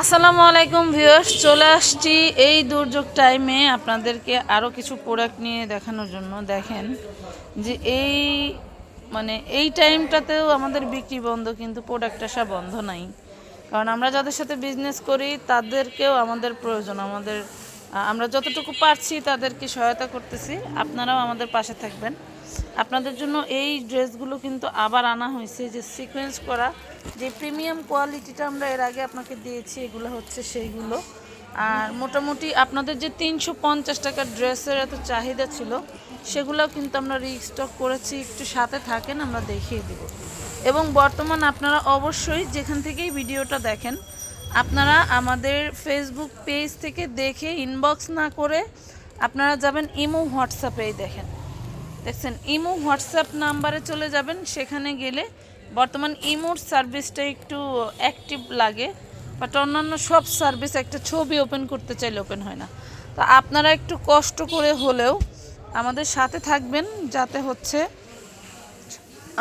আসসালামু আলাইকুম ভিউয়ার্স, চলে আসছি এই দুর্যোগ টাইমে আপনাদেরকে আরও কিছু প্রোডাক্ট নিয়ে দেখানোর জন্য। দেখেন যে এই মানে এই টাইমটাতেও আমাদের বিক্রি বন্ধ, কিন্তু প্রোডাক্ট আসা বন্ধ নাই। কারণ আমরা যাদের সাথে বিজনেস করি, তাদেরকেও আমাদের প্রয়োজন। আমাদের আমরা যতটুকু পারছি তাদেরকে সহায়তা করতেছি। আপনারাও আমাদের পাশে থাকবেন। আপনাদের জন্য এই ড্রেসগুলো কিন্তু আবার আনা হয়েছে, যে সিকোয়েন্স করা, যে প্রিমিয়াম কোয়ালিটিটা আমরা এর আগে আপনাকে দিয়েছি, এগুলো হচ্ছে সেইগুলো। আর মোটামুটি আপনাদের যে তিনশো পঞ্চাশ টাকার ড্রেসের এত চাহিদা ছিল, সেগুলোও কিন্তু আমরা রিস্টক করেছি, একটু সাথে থাকেন, আমরা দেখিয়ে দিব। এবং বর্তমান আপনারা অবশ্যই যেখান থেকেই ভিডিওটা দেখেন, আপনারা আমাদের ফেসবুক পেজ থেকে দেখে ইনবক্স না করে আপনারা যাবেন ইমো হোয়াটসঅ্যাপেই দেখেন। দেখছেন, ইমো হোয়াটসঅ্যাপ নাম্বারে চলে যাবেন, সেখানে গেলে বর্তমান ইমোর সার্ভিসটা একটু অ্যাক্টিভ লাগে, বাট অন্যান্য সব সার্ভিস একটা ছবি ওপেন করতে চাইলে ওপেন হয় না। তা আপনারা একটু কষ্ট করে হলেও আমাদের সাথে থাকবেন, যাতে হচ্ছে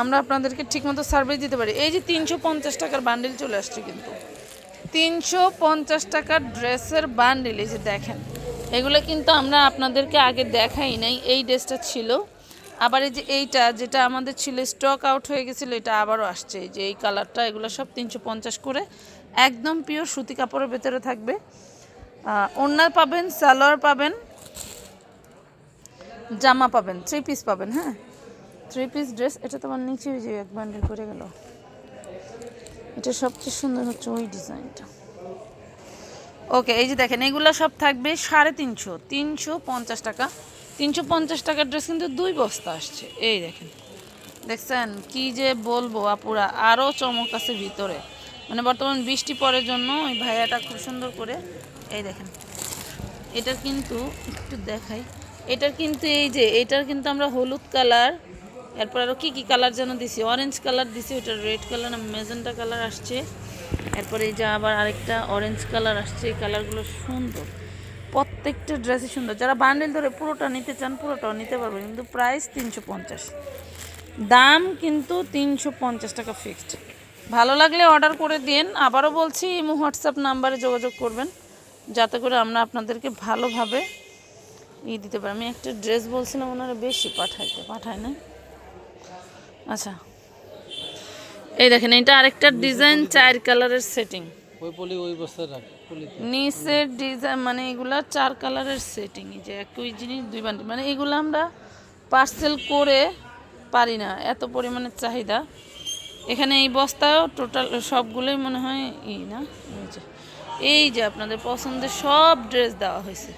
আমরা আপনাদেরকে ঠিকমতো সার্ভিস দিতে পারি। এই যে তিনশো পঞ্চাশ টাকার বান্ডিল চলে আসছে কিন্তু। তিনশো পঞ্চাশ টাকার ড্রেসের বান্ডিল, এই যে দেখেন, এগুলো কিন্তু আমরা আপনাদেরকে আগে দেখাই নাই, এই ড্রেসটা ছিল। আবার এই যে এইটা যেটা আমাদের ছিল স্টক আউট হয়ে গেছিল, এটা আবারও আসছে। যে এই কালারটা এগুলো সব তিনশো পঞ্চাশ করে একদম পিওর সুতি কাপড়ের ভেতরে থাকবে। ওড়না পাবেন, সালোয়ার পাবেন, জামা পাবেন থ্রি পিস পাবেন হ্যাঁ? থ্রি পিস ড্রেস এটা তোমার নিচে যে এক বান্ডিল করে গেল। এটা সবচেয়ে সুন্দর হচ্ছে ওই ডিজাইনটা। ওকে এই যে দেখেন, এগুলো সব থাকবে সাড়ে তিনশো তিনশো পঞ্চাশ টাকা। তিনশো পঞ্চাশ টাকার ড্রেস কিন্তু দুই বস্তা আসছে। এই দেখেন। দেখছেন? কি যে বলব আপুরা আরও চমক আছে ভিতরে। মানে বর্তমান বৃষ্টি পড়ার জন্য ওই ভাইয়াটা খুব সুন্দর করে, এই দেখেন। এটার কিন্তু একটু দেখাই। এটার কিন্তু এই যে, এটার কিন্তু আমরা হলুদ কালার, এরপর আরও কী কী কালার যেন দিছি অরেঞ্জ কালার দিছি ওটা রেড কালার না মেজেন্টা কালার আসছে। এরপরে এই যে আবার আরেকটা অরেঞ্জ কালার আসছে, এই কালারগুলো সুন্দর। প্রত্যেকটা ড্রেসই সুন্দর। যারা বান্ডেল ধরে পুরোটা নিতে চান, পুরোটাও নিতে পারবেন। কিন্তু প্রাইস তিনশো পঞ্চাশ। দাম কিন্তু তিনশো পঞ্চাশ টাকা ফিক্সড ভালো লাগলে অর্ডার করে দিন। আবারও বলছি, ইমো হোয়াটসঅ্যাপ নাম্বারে যোগাযোগ করবেন। যাতে করে আমরা আপনাদেরকে ভালোভাবে ই দিতে পারি। আমি একটা ড্রেস বলছিলাম, ওনারা বেশি পাঠাইতে, পাঠায় না আচ্ছা। এই দেখেন, এটা আরেকটা ডিজাইন চার কালারের সেটিং নিচের ডিজাইন মানে এগুলা চার কালারের সেটিং যে একই জিনিস, দুই বান্ডিল মানে এগুলো আমরা পার্সেল করে পারি না, এত পরিমাণের চাহিদা। এখানে এই বস্তায়ও টোটাল সবগুলোই মনে হয় ই না? এই যে আপনাদের পছন্দের সব ড্রেস দেওয়া হয়েছে।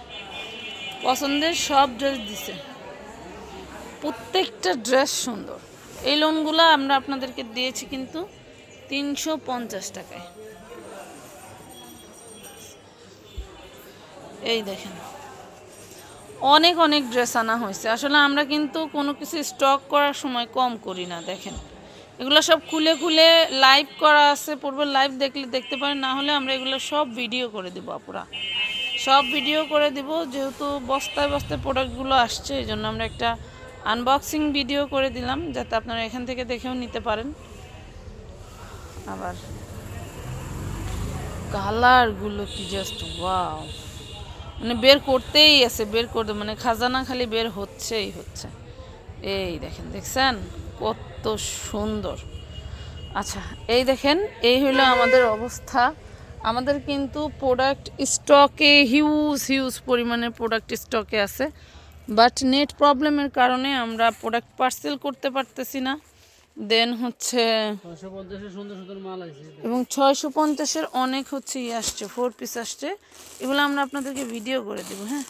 পছন্দের সব ড্রেস দিছে। প্রত্যেকটা ড্রেস সুন্দর। এই লোনগুলো আমরা আপনাদেরকে দিয়েছি কিন্তু তিনশো পঞ্চাশ টাকায়। এই দেখেন। অনেক অনেক ড্রেস আনা হয়েছে। আসলে আমরা কিন্তু কোনো কিছু স্টক করার সময় কম করি না, দেখেন। এগুলো সব খুলে খুলে লাইভ করা আছে, পূর্বে লাইভ দেখলে দেখতে পারেন, না হলে আমরা এগুলো সব ভিডিও করে দেবো আপুরা। সব ভিডিও করে দিব, যেহেতু বস্তায় বস্তায় প্রোডাক্টগুলো আসছে, এই জন্য আমরা একটা আনবক্সিং ভিডিও করে দিলাম, যাতে আপনারা এখান থেকে দেখেও নিতে পারেন। আবার কালারগুলো কি জাস্ট ওয়াও মানে বের করতেই আছে, বের করতে মানে খাজানা খালি বের হচ্ছেই হচ্ছে। এই দেখেন, দেখছেন? কত সুন্দর। আচ্ছা এই দেখেন, এই হলো আমাদের অবস্থা। আমাদের কিন্তু প্রোডাক্ট স্টকে হিউজ হিউজ পরিমাণে প্রোডাক্ট স্টকে আছে। বাট নেট প্রবলেমের কারণে আমরা প্রোডাক্ট পার্সেল করতে পারতেছি না। দেন হচ্ছে এবং ছয়শো পঞ্চাশের অনেক হচ্ছে ইয়ে আসছে ফোর পিস আসছে। এগুলো আমরা আপনাদেরকে ভিডিও করে দেবো হ্যাঁ?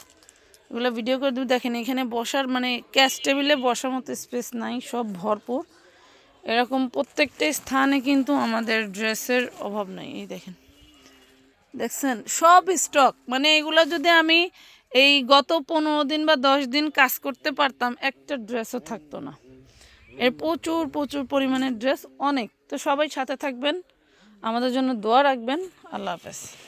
এগুলো ভিডিও করে দেবো। দেখেন এখানে বসার মানে ক্যাশ টেবিলে বসার মতো স্পেস নাই সব ভরপুর। এরকম প্রত্যেকটা স্থানে কিন্তু আমাদের ড্রেসের অভাব নাই এই দেখেন। দেখছেন? সব স্টক মানে এগুলো যদি আমি এই গত পনেরো দিন বা দশ দিন কাজ করতে পারতাম একটা ড্রেসও থাকতো না। এর প্রচুর প্রচুর পরিমাণের ড্রেস অনেক। তো সবাই সাথে থাকবেন। আমাদের জন্য দোয়া রাখবেন। আল্লাহ হাফেজ।